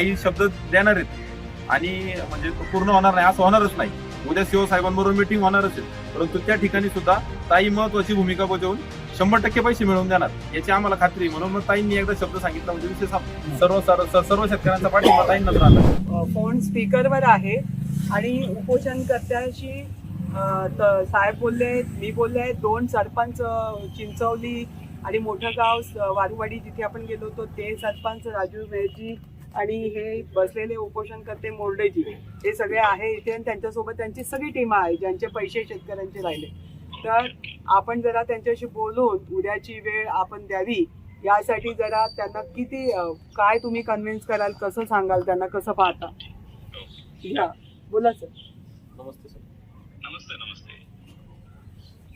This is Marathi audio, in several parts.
ताई शब्द देणार आहेत. आणि म्हणजे पूर्ण होणार नाही असं होणारच नाही. उद्या सीओ साहेबांबरोबर मिटिंग होणारच आहे परंतु त्या ठिकाणी सुद्धा ताई महत्वाची भूमिका बजावून शंभर टक्के पैसे मिळवून देणार. याची आम्हाला खात्री. म्हणून मग ताईंनी एकदा शब्द सांगितला म्हणजे विशेष सर्व सर्व शेतकऱ्यांचा पाठिंबा ताईंनाच राहणार. फोन स्पीकरवर आहे. आणि उपोषणकर्त्याशी साहेब बोलले मी बोलले दोन सरपंच चिंचवली आणि मोठं गाव वारुवाडी जिथे आपण गेलो होतो ते सरपंच राजू मेहरजी आणि हे बसलेले उपोषणकर्ते मोर्डेजी हे सगळे आहे इथे आणि त्यांच्यासोबत त्यांची सगळी टीम आहे ज्यांचे पैसे शेतकऱ्यांचे राहिले. तर आपण जरा त्यांच्याशी बोलून उद्याची वेळ आपण द्यावी यासाठी जरा त्यांना किती काय तुम्ही कन्व्हिन्स कराल कसं सांगाल त्यांना कसं पाहता? या. बोला सर. नमस्ते सर. नमस्ते नमस्ते.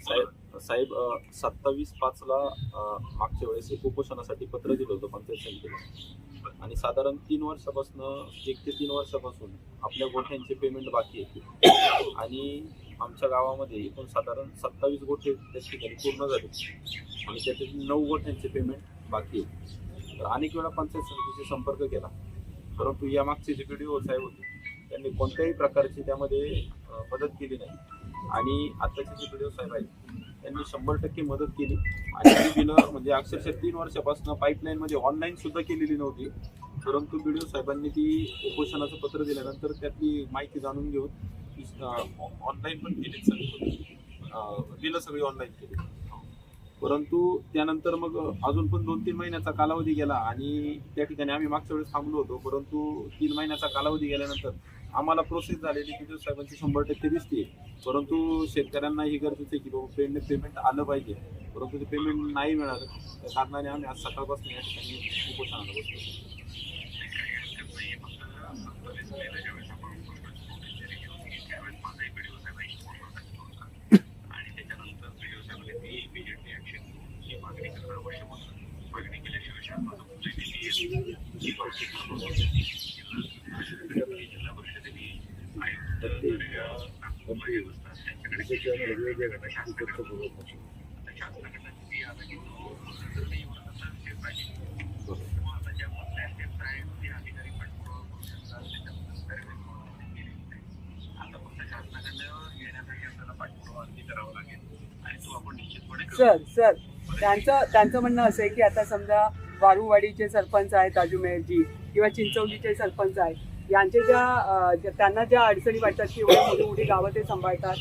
साहेब साहेब सत्तावीस पाच ला मागच्या वेळेस उपोषणासाठी पत्र दिलं होतं पंचायत समितीला. आणि साधारण तीन वर्षापासून एक ते तीन वर्षापासून आपल्या गोठ्यांचे पेमेंट बाकी आहे आणि आमच्या गावामध्ये एकूण साधारण सत्तावीस गोठे त्या ठिकाणी पूर्ण झाले. आणि त्याच्यातील नऊ गोठ्यांचे पेमेंट बाकी आहे तर अनेक वेळा पंचायत समितीशी संपर्क केला. परंतु या मागचे जे ओ साहेब होते त्यांनी कोणत्याही प्रकारची त्यामध्ये मदत केली नाही. आणि आत्ताचे जे व्हिडिओ साहेब आहेत त्यांनी शंभर टक्के मदत केली. आणि ती बिलं म्हणजे अक्षरशः तीन वर्षापासून पाईपलाईन मध्ये ऑनलाईन सुद्धा केलेली नव्हती. परंतु बीडीओ साहेबांनी ती उपोषणाचं पत्र दिल्यानंतर त्यातली माहिती जाणून घेऊन ऑनलाईन पण केली सगळी. बिलं सगळी ऑनलाईन केली. परंतु त्यानंतर मग अजून पण दोन तीन महिन्याचा कालावधी गेला आणि त्या ठिकाणी आम्ही मागच्या वेळेस थांबलो होतो. परंतु तीन महिन्याचा कालावधी गेल्यानंतर आम्हाला प्रोसेस झालेली की साहेबांची शंभर टक्के दिसते परंतु शेतकऱ्यांना ही गरजेचं आहे की बाबा पेमेंट पेमेंट आलं पाहिजे. परंतु ते पेमेंट नाही मिळालं त्या कारणाने आम्ही आज सकाळपासून या ठिकाणी उपोषणाला बसतो आणि त्याच्यानंतर व्हिडिओ साहेबांनी ती इमिजिएटली ऍक्शन ही मागणी करणं आवश्यक होतं मागणी केल्याशिवाय शासन कुठलीही ही पावती जिल्हा परिषदेने आयुक्त नागपूर व्यवस्था त्यांच्याकडे आता शासनाकडनं किती आता की तो जर नाही होत असेल ते पाहिजे किंवा आता ज्या कुठल्या steps आहेत ते अधिकारी पाठपुरावा करू शकतात त्याच्याबद्दल कार्यवाही करून केलेली नाही. आता फक्त शासनाकडनं येण्यासाठी आपल्याला पाठपुरावा अगदी करावा लागेल आणि तो आपण निश्चितपणे करू. सर सर त्यांचं त्यांचं म्हणणं असं आहे की आता समजा वारूवाडीचे सरपंच आहेत राजू मेहरजी किंवा चिंचवलीचे सरपंच आहेत यांचे ज्या ज्या- त्यांना ज्या अडचणी वाटतात की एवढी मोठी मोठी गावं ते सांभाळतात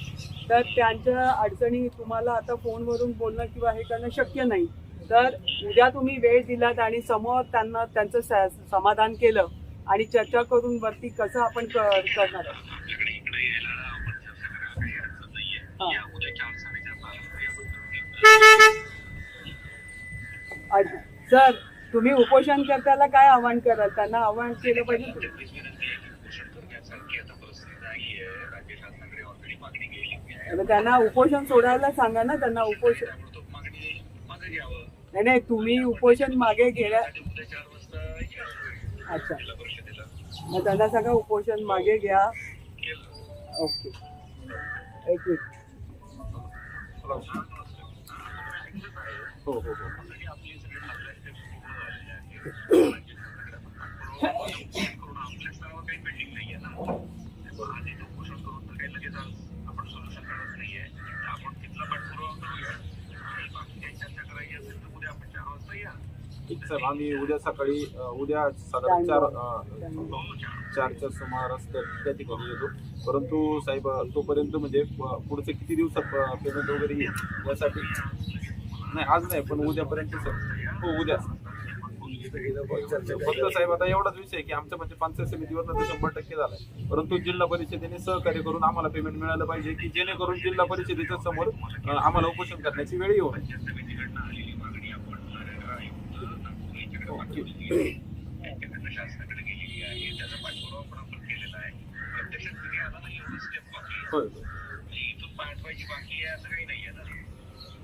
तर त्यांच्या अडचणी तुम्हाला आता फोनवरून बोलणं किंवा हे करणं शक्य नाही. तर उद्या तुम्ही वेळ दिलात आणि समोर त्यांना त्यांचं समाधान केलं आणि चर्चा करून वरती कसं आपण करणार. सर तुम्ही उपोषणकर्त्याला काय आव्हान कराल त्यांना आव्हान केलं पाहिजे. त्यांना उपोषण सोडायला सांगा ना त्यांना उपोषण. नाही नाही तुम्ही उपोषण मागे घ्या अच्छा. मग त्यांना सांगा उपोषण मागे घ्या. ओके. एक मिनिट. हो हो हो तरी आपली सगळी आपल्या steps पूर्ण झालेल्या आहेत. राज्य शासनाकडे आपण पाठपुरावा करून आपल्या स्तरावर काही पेंडिंग नाहीये ना त्यामुळे आधी तो उपोषण करून तर काही लगेच आज आपण सोल्युशन काढत नाहीये आपण तिथला पाठपुरावा करूया आणि बाकी काही चर्चा करायची असेल तर उद्या आपण चार वाजता या ठीक सर. आम्ही उद्या सकाळी उद्या साधारण चार चारच्या सुमारास त्या ठिकाणी येतो. परंतु साहेब तोपर्यंत म्हणजे पुढचे किती दिवसात पेमेंट वगैरे येईल यासाठी? नाही आज नाही पण उद्यापर्यंत सर. हो उद्या. फक्त साहेब आता एवढाच विषय आहे की आमच्या म्हणजे पंचायत समितीवर तर शंभर टक्के झालाय. परंतु जिल्हा परिषदेने सहकार्य करून आम्हाला पेमेंट मिळालं पाहिजे की जेणेकरून जिल्हा परिषदेच्या समोर आम्हाला उपोषण करण्याची वेळ येऊ नये. शासनाकडे गेलेली आहे त्याचा पाठपुरावा पण आपण केलेला आहे प्रत्यक्षात आला स्टेप बाकी होय. म्हणजे इथून पाठवायची बाकी आहे असं काही नाही आहे ना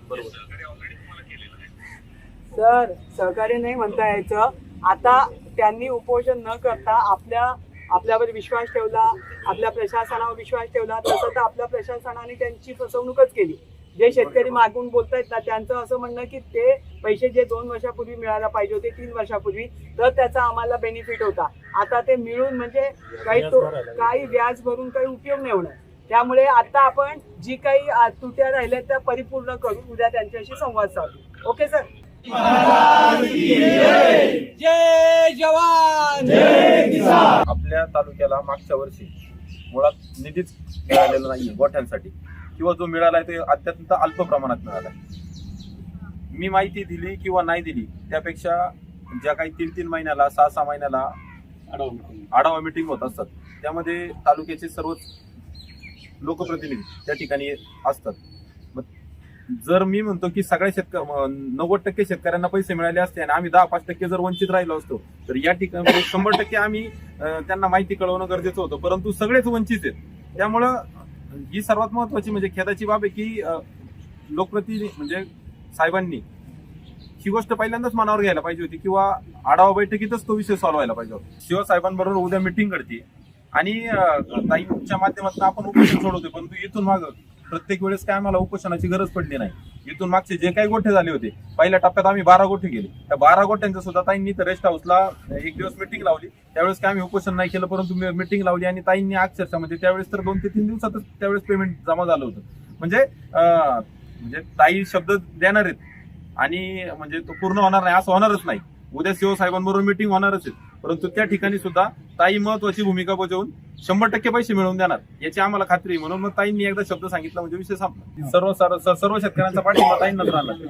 बरोबर. सहकार्य ऑलरेडी तुम्हाला केलेलं आहे सर सहकार्य नाही म्हणता यायचं. आता त्यांनी उपोषण न करता आपल्या आपल्यावर विश्वास ठेवला आपल्या प्रशासनावर विश्वास ठेवला तसं तर आपल्या प्रशासनाने त्यांची फसवणूकच केली. जे शेतकरी मागून बोलतायत ना त्यांचं असं म्हणणं की ते पैसे जे दोन वर्षापूर्वी मिळायला पाहिजे होते तीन वर्षापूर्वी तर त्याचा आम्हाला बेनिफिट होता. आता ते मिळून म्हणजे काही तो काही व्याज भरून काही उपयोग नाही होणार. त्यामुळे आता आपण जी काही तुट्या राहिल्या त्या परिपूर्ण करू उद्या त्यांच्याशी संवाद साधू. ओके सर जय जवान! आपल्या तालुक्याला मागच्या वर्षी मुळात निधीच मिळालेला नाहीये गोठ्यांसाठी. किंवा जो मिळालाय ते अत्यंत अल्प प्रमाणात मिळालाय. मी माहिती दिली किंवा नाही दिली त्यापेक्षा ज्या काही तीन तीन महिन्याला सहा सहा महिन्याला आढावा मिटिंग होत असतात. त्यामध्ये तालुक्याचे सर्वच लोकप्रतिनिधी त्या ठिकाणी असतात. मग जर मी म्हणतो की सगळ्या शेतक नव्वद टक्के शेतकऱ्यांना पैसे मिळाले असते आणि आम्ही दहा पाच टक्के जर वंचित राहिलो असतो तर या ठिकाणी शंभर टक्के आम्ही त्यांना माहिती कळवणं गरजेचं होतं. परंतु सगळेच वंचित आहेत. त्यामुळं ही सर्वात महत्वाची म्हणजे खेदाची बाब आहे की लोकप्रतिनिधी म्हणजे साहेबांनी ही गोष्ट पहिल्यांदाच मनावर घ्यायला पाहिजे होती किंवा आढावा बैठकीतच तो विषय सॉल्व्ह व्हायला पाहिजे होता. शिवसाहेबांबरोबर उद्या मिटिंग करते आणि ताईच्या माध्यमातून आपण उपोषण सोडवतो परंतु इथून माग प्रत्येक वेळेस काय आम्हाला उपोषणाची गरज पडली नाही. इथून मागचे जे काही गोठे झाले होते पहिल्या टप्प्यात आम्ही बारा गोठे गेले त्या बारा गोठ्यांचं सुद्धा ताईंनी तर रेस्ट हाऊसला एक दिवस मिटिंग लावली. त्यावेळेस काय आम्ही उपोषण नाही केलं परंतु मिटिंग लावली आणि ताईंनी अक्षरशः म्हणजे त्यावेळेस तर दोन ते तीन दिवसातच त्यावेळेस पेमेंट जमा झालं होतं. म्हणजे म्हणजे ताई शब्द देणार आहेत. आणि म्हणजे तो पूर्ण होणार नाही असं होणारच नाही. उद्या शिवसाहेबांबरोबर मिटिंग होणारच आहे परंतु त्या ठिकाणी सुद्धा ताई महत्वाची भूमिका बजावून शंभर टक्के पैसे मिळवून देणार. याची आम्हाला खात्री म्हणून मग ताईंनी एकदा शब्द सांगितला म्हणजे विषय संपला. सर्व सर्व शेतकऱ्यांचा पाठिंबा ताईंना